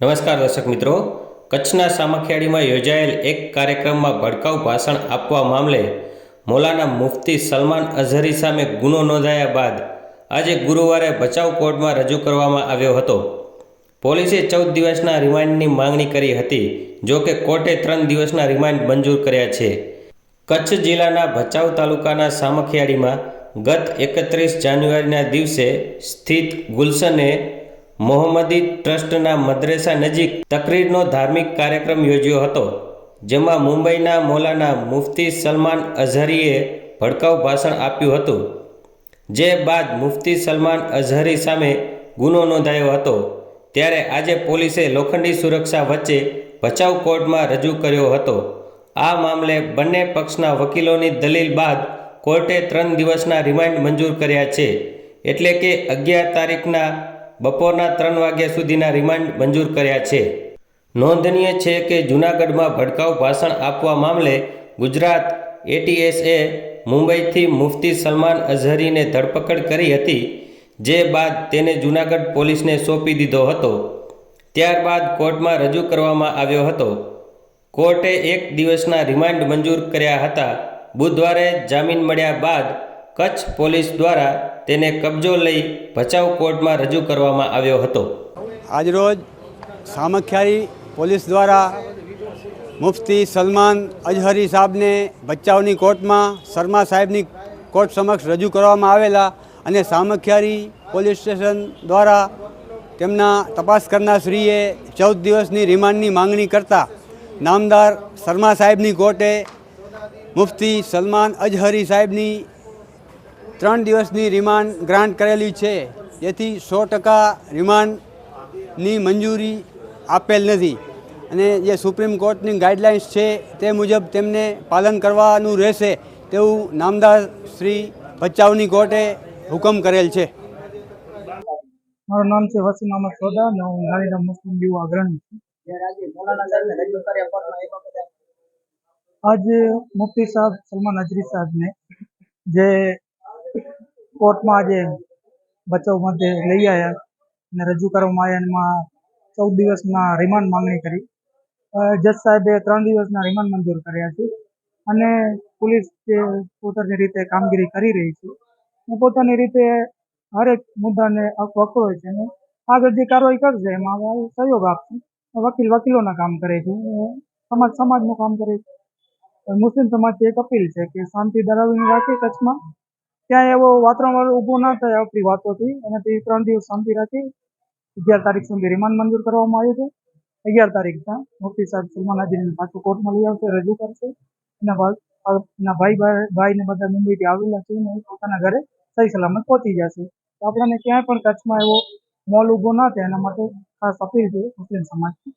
નમસ્કાર દર્શક મિત્રો. કચ્છના સામખિયાળીમાં યોજાયેલ એક કાર્યક્રમમાં ભડકાઉ ભાષણ આપવા મામલે મૌલાના મુફતી સલમાન અઝહરી સામે ગુનો નોંધાયા બાદ આજે ગુરુવારે ભચાઉ કોર્ટમાં રજૂ કરવામાં આવ્યો હતો. પોલીસે ચૌદ દિવસના રિમાન્ડની માંગણી કરી હતી, જો કે કોર્ટે ત્રણ દિવસના રિમાન્ડ મંજૂર કર્યા છે. કચ્છ જિલ્લાના ભચાઉ તાલુકાના સામખિયાળીમાં ગત એકત્રીસ જાન્યુઆરીના દિવસે સ્થિત ગુલશને મોહમ્મદી ટ્રસ્ટના મદ્રેસા નજીક તકરીરનો ધાર્મિક કાર્યક્રમ યોજ્યો હતો, જેમાં મુંબઈના મૌલાના મુફ્તી સલમાન અઝહરીએ ભડકાઉ ભાષણ આપ્યું હતું, જે બાદ મુફ્તી સલમાન અઝહરી સામે ગુનો નોંધાયો હતો. ત્યારે આજે પોલીસે લોખંડી સુરક્ષા વચ્ચે ભચાઉ કોર્ટમાં રજૂ કર્યો હતો. આ મામલે બંને પક્ષના વકીલોની દલીલ બાદ કોર્ટે ત્રણ દિવસના રિમાન્ડ મંજૂર કર્યા છે, એટલે કે અગિયાર તારીખના બપોરના ત્રણ વાગ્યા સુધીના રિમાન્ડ મંજૂર કર્યા છે. નોંધનીય છે કે જૂનાગઢમાં ભડકાઉ ભાષણ આપવા મામલે ગુજરાત એટીએસએ મુંબઈથી મુફતી સલમાન અઝહરીને ધરપકડ કરી હતી, જે બાદ તેને જૂનાગઢ પોલીસને સોંપી દીધો હતો. ત્યારબાદ કોર્ટમાં રજૂ કરવામાં આવ્યો હતો. કોર્ટે એક દિવસના રિમાન્ડ મંજૂર કર્યા હતા. બુધવારે જામીન મળ્યા બાદ કચ્છ પોલીસ દ્વારા તેને કબજો લઈ ભચાઉ કોર્ટમાં રજૂ કરવામાં આવ્યો હતો. આજરોજ સામખિયારી પોલીસ દ્વારા મુફતી સલમાન અજહરી સાહેબને ભચાઉની કોર્ટમાં, શર્મા સાહેબની કોર્ટ સમક્ષ રજૂ કરવામાં આવેલા અને સામખિયારી પોલીસ સ્ટેશન દ્વારા તેમના તપાસ શ્રીએ ચૌદ દિવસની રિમાન્ડની માંગણી કરતા નામદાર શર્મા સાહેબની કોર્ટે મુફતી સલમાન અજહરી સાહેબની ત્રણ દિવસની રિમાન્ડ ગ્રાન્ટ કરેલી છે. જેથી સો ટકા રિમાન્ડની મંજૂરી આપેલ નથી. અને જે સુપ્રીમ કોર્ટની ગાઈડલાઇન્સ છે તે મુજબ તેમને પાલન કરવાનું રહેશે તેવું નામદાર શ્રી ભચાઉની કોર્ટે હુકમ કરેલ છે. મારું નામ છે વસીમ અહમદ સોદા અને હું ગાંધીધામ મુસ્લિમ યુવા અગ્રણી છું. આજે મુફતી સાહેબ સલમાન અજરી સાહેબને જે કોર્ટમાં આજે બચાવ માટે લઈ આવ્યા અને રજૂ કરવામાં આવ્યા એમાં ચૌદ દિવસના રિમાન્ડ માંગણી કરી. જજ સાહેબે ત્રણ દિવસના રિમાન્ડ મંજૂર કર્યા છે અને પોલીસ જે પોતાની રીતે કામગીરી કરી રહી છે પોતાની રીતે હરેક મુદ્દાને પકડો છે અને આગળ જે કાર્યવાહી કરશે એમાં સહયોગ આપશું. વકીલ વકીલોના કામ કરે છે સમાજ, સમાજનું કામ કરે છે. મુસ્લિમ સમાજથી એક અપીલ છે કે શાંતિ દરાવીને રાખે કચ્છમાં ત્યાં એવો વાતાવરણ ઊભું ન થાય આપણી વાતો હતી અને તે ત્રણ દિવસ શાંતિ રાખી અગિયાર તારીખ સુધી રિમાન્ડ મંજૂર કરવામાં આવ્યું છે. અગિયાર તારીખ ત્યાં મુફ્તી સાહેબ સલમાન હાજીને પાછું કોર્ટમાં લઈ આવશે, રજૂ કરશે. એના બાદ ના ભાઈ ભાઈને બધા મુંબઈથી આવેલા છે અને પોતાના ઘરે સહી સલામત પહોંચી જશે. તો આપણને ક્યાંય પણ કચ્છમાં એવો મોલ ઊભો ન થાય, એના માટે ખાસ અપીલ છે મુસ્લિમ સમાજની